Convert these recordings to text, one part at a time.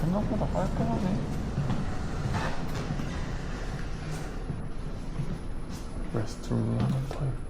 생각보다 깔끔하네. 레스트룸이 하나 더 있고.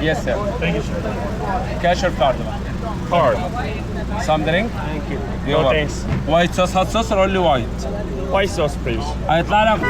Yes, sir. Thank you, sir. Cash or card? Card. Some drink? Thank you. You're No welcome. thanks. White sauce, hot sauce, or only white? White sauce, please. هيطلع لك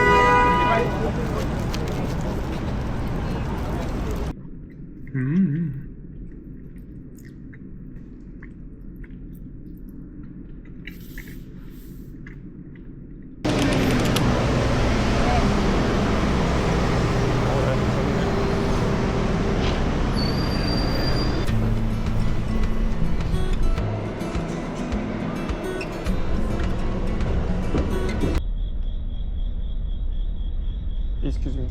Excuse me.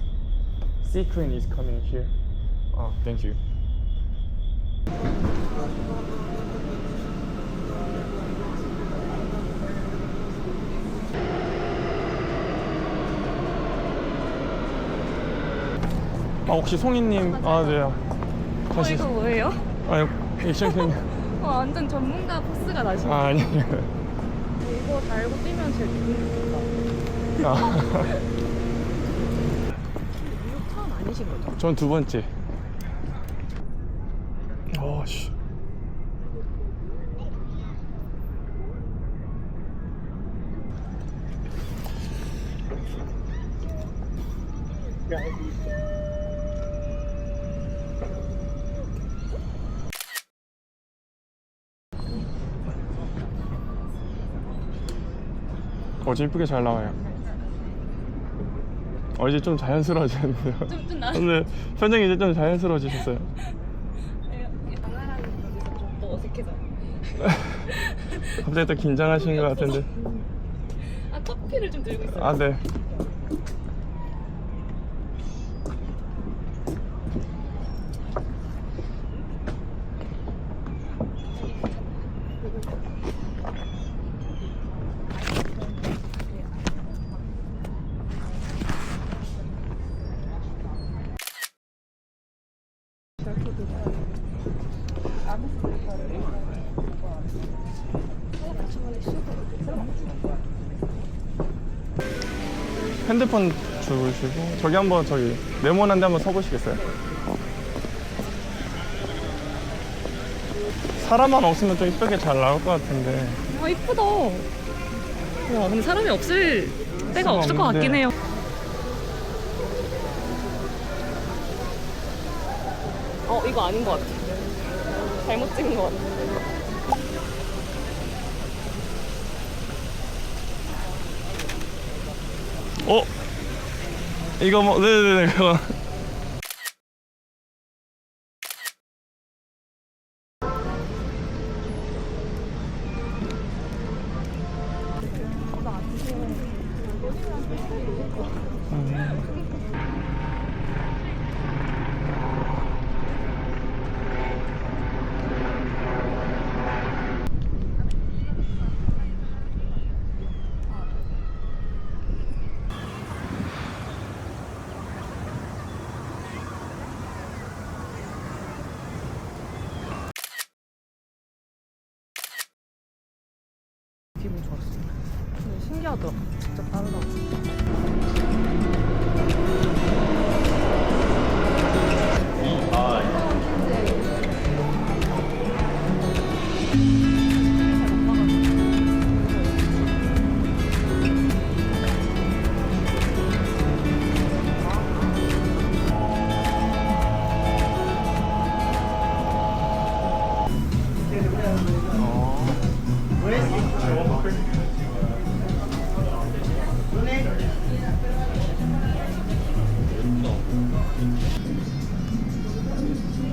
Sea Queen is coming here. Oh, thank you. 아 혹시 송이님 아 네요. 어, 다시 이거 뭐예요? 아 액션님 어, 완전 전문가 포스가 나시네. 아 아니 이거 달고 뛰면 제일 기분 좋겠다. 아, 아니신 거죠? 전 두 번째. 어씨. 어제 이쁘게 잘 나와요. 어제 좀 자연스러워졌는데요. 좀, 좀 나. 오늘 표정이 이제 좀 자연스러워지셨어요. 장난하는 거기서 좀더 어색해져. 갑자기 또 긴장하신 것 같은데. 아 커피를 좀 들고 있어요. 아, 네. 핸드폰 주시고 저기 한번 저기 네모난 데 한번 서보시겠어요? 사람만 없으면 좀 이쁘게 잘 나올 것 같은데 아 이쁘다. 와 근데 사람이 없을 때가 없을 것 없는데. 같긴 해요. 어 이거 아닌 것 같아. 잘못 찍은 것 같아. 어? 이거 뭐 네네네 그거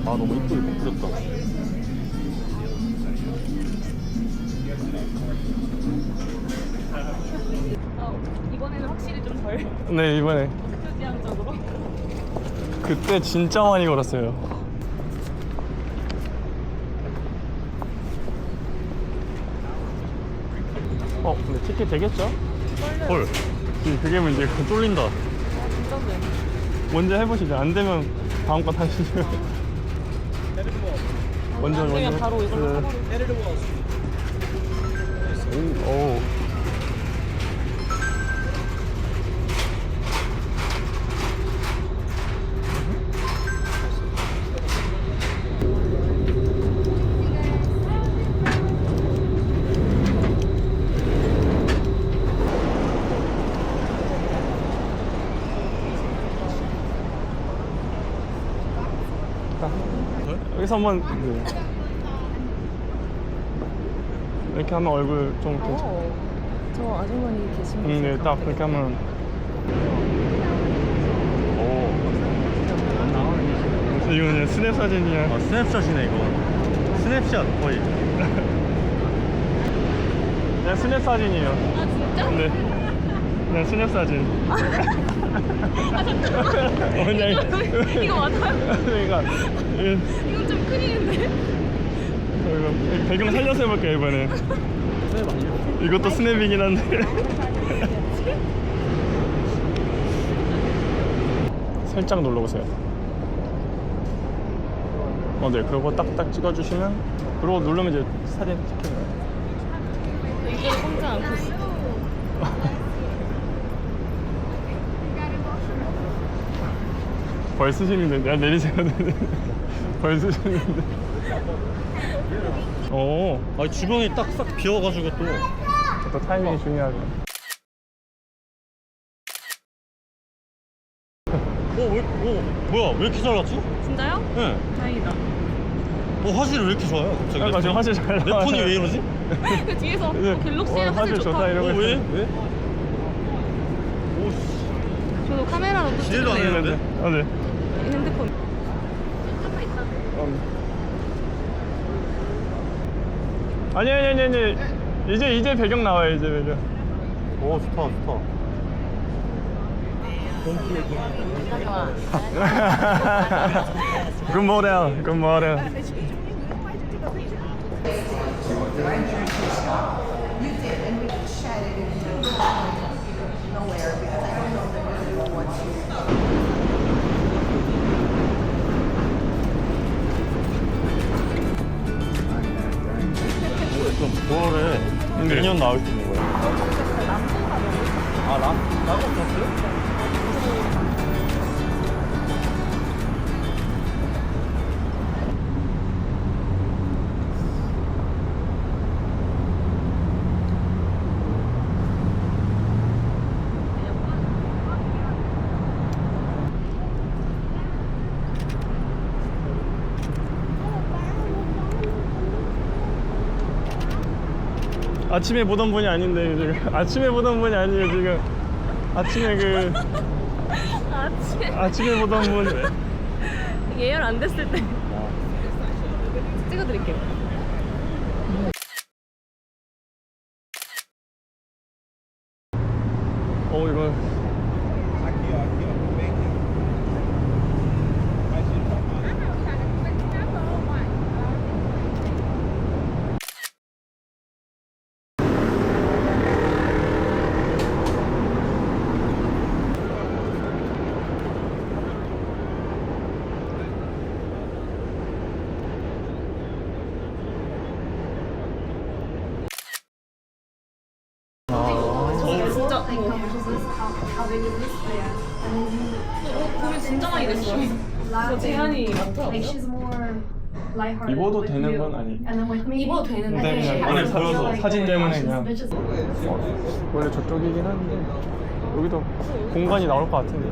아 너무 이쁘게 부풀렸다. 아, 이번에는 확실히 좀덜 네 이번에. 극단적으로. 그때 진짜 많이 걸었어요 어 근데 티켓 되겠죠? 헐 이- 그게 문제고 쫄린다 진짜 네. 먼저 해보시죠 안 되면 다음 거 타시죠 먼저 안 되면 먼저 바로 이걸로 네. 사버리고. 오, 오. 여기서 한번 네. 이렇게 하면 얼굴 좀 괜찮. 어, 저 아주머니 계신 분. 음, 네, 딱 그렇게 하면. 오. 이거 그냥 스냅 사진이야. 아, 스냅샷이네 이거 스냅샷 거의 그냥 스냅 사진이에요. 아 진짜? 네. 그냥 스냅 사진. 어, 그냥 이거, 이거 맞아요? 그러니까 이- 이건 좀 큰일인데. 이거 배경 살려서 해볼게요 이번에. 이것도 스냅이긴 한데. 살짝 눌러보세요. 어, 네, 그거 딱딱 찍어주시면, 그리고 누르면 이제 사진 찍혀요. 이걸 공짜 않고 있어. 벌 쓰시는데, 야, 내리세요. 벌 쓰시는데. 오, 아 주변이 딱싹 비어가지고 또 또 타이밍이 중요하죠. 어, 왜, 어, 뭐야 왜 이렇게 잘 났지? 진짜요? 네. 다행이다. 어 화질이 왜 이렇게 좋아요? 갑자기 약간 지금 화질 잘 내 나와요. 폰이 왜 이러지? 그 뒤에서 네. 어, 갤럭시에 어, 화질 화질 좋다. 좋다 어 이러고 왜? 있어요. 왜? 오 씨 저도 카메라로 또 기대도 안 찍을래요. 했는데? 아, 네. 핸드폰. 음. 아니 아니 아니 아니. 이제 이제 배경 나와요 이제 배경. 오 좋다 좋다 굿 모델 굿 모델 Nội 아침에 보던 분이 아닌데 지금. 아침에 보던 분이 아니에요 지금. 아침에 그 아침 아침에 보던 분. 예열 안 됐을 때. 찍어드릴게요. 어 이거 진짜 이거 고민 진짜 많이 됐어요. 이거 제한이 많더라고요. Like she's more lighthearted. 입어도 with 되는 you. 건 아니. 입어도 되는데. 근데 그냥 안에 보여서 사진 때문에 그냥. 원래 저쪽이긴 한데 여기도 공간이 나올 것 같은데